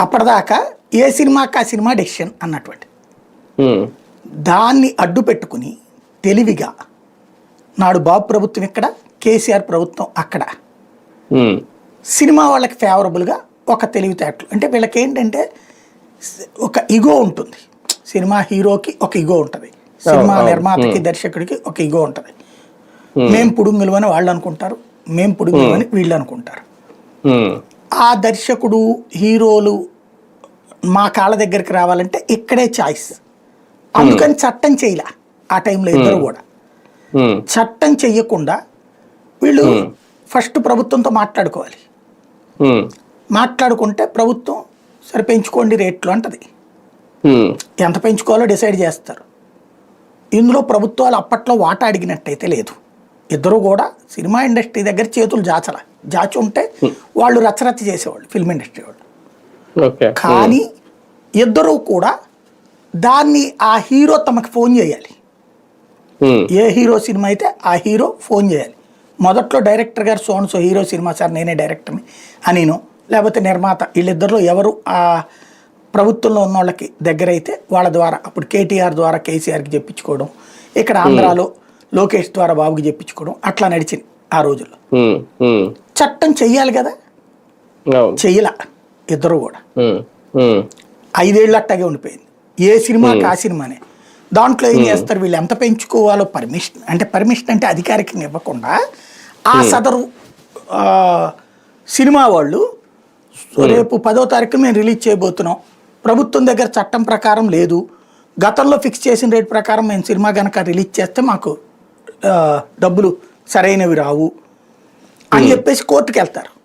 అప్పటిదాకా ఏ సినిమాకి ఆ సినిమా డెసిషన్ అన్నటువంటి. దాన్ని అడ్డు పెట్టుకుని తెలివిగా నాడు బాబు ప్రభుత్వం ఇక్కడ కేసీఆర్ ప్రభుత్వం అక్కడ. సినిమా వాళ్ళకి ఫేవరబుల్గా ఒక తెలివితేటలు. అంటే వీళ్ళకి ఏంటంటే ఒక ఇగో ఉంటుంది. సినిమా హీరోకి ఒక ఇగో ఉంటుంది. సినిమా. నిర్మాతకి దర్శకుడికి ఒక ఇగో ఉంటుంది. మేం పుడుంగులు అని వాళ్ళు అనుకుంటారు మేం పుడుంగులు అని వీళ్ళు అనుకుంటారు ఆ దర్శకుడు హీరోలు మా కాళ్ళ దగ్గరికి రావాలంటే ఇక్కడే చాయిస్. అందుకని చట్టం చేయలే. ఆ టైంలో ఇద్దరు కూడా. చట్టం చెయ్యకుండా వీళ్ళు ఫస్ట్ ప్రభుత్వంతో మాట్లాడుకోవాలి. మాట్లాడుకుంటే ప్రభుత్వం సరే పెంచుకోండి రేట్లు అంటది. ఎంత పెంచుకోవాలో డిసైడ్ చేస్తారు. ఇందులో ప్రభుత్వాలు అప్పట్లో వాటా అడిగినట్టయితే లేదు. ఇద్దరు కూడా సినిమా ఇండస్ట్రీ దగ్గర చేతులు జాచల జాచి ఉంటే వాళ్ళు రచ్చరచ్చ చేసేవాళ్ళు ఫిల్మ్ ఇండస్ట్రీ వాళ్ళు. కానీ ఇద్దరూ కూడా దాన్ని ఆ హీరో తమకు ఫోన్ చేయాలి. ఉమ్, ఏ హీరో సినిమా అయితే ఆ హీరో ఫోన్ చేయాలి. మొదట్లో డైరెక్టర్ గారు సోన్ సో హీరో సినిమా సార్ నేనే డైరెక్టర్ని అనిను లేకపోతే నిర్మాత వీళ్ళిద్దరిలో ఎవరు ఆ ప్రభుత్వంలో ఉన్న వాళ్ళకి దగ్గర అయితే వాళ్ళ ద్వారా అప్పుడు కేటీఆర్ ద్వారా కేసీఆర్కి చెప్పించుకోవడం. ఇక్కడ ఆంధ్రాలో లోకేష్ ద్వారా బాబుకి చెప్పించుకోవడం అట్లా నడిచింది ఆ రోజుల్లో. చట్టం చెయ్యాలి కదా? చెయ్యల. ఇద్దరు కూడా. ఐదేళ్ళు అట్టాగే ఉండిపోయింది. ఏ సినిమాకి ఆ సినిమానే. దాంట్లో ఏం చేస్తారు? వీళ్ళు ఎంత పెంచుకోవాలో పర్మిషన్ అంటే పర్మిషన్ అంటే అధికారికంగా ఇవ్వకుండా ఆ సదరు సినిమా వాళ్ళు రేపు పదో తారీఖు మేము రిలీజ్ చేయబోతున్నాం. ప్రభుత్వం దగ్గర చట్టం ప్రకారం లేదు. గతంలో ఫిక్స్ చేసిన రేట్ ప్రకారం మేము సినిమా కనుక రిలీజ్ చేస్తే మాకు డబ్బులు సరైనవి రావు అని చెప్పేసి కోర్టుకు వెళ్తారు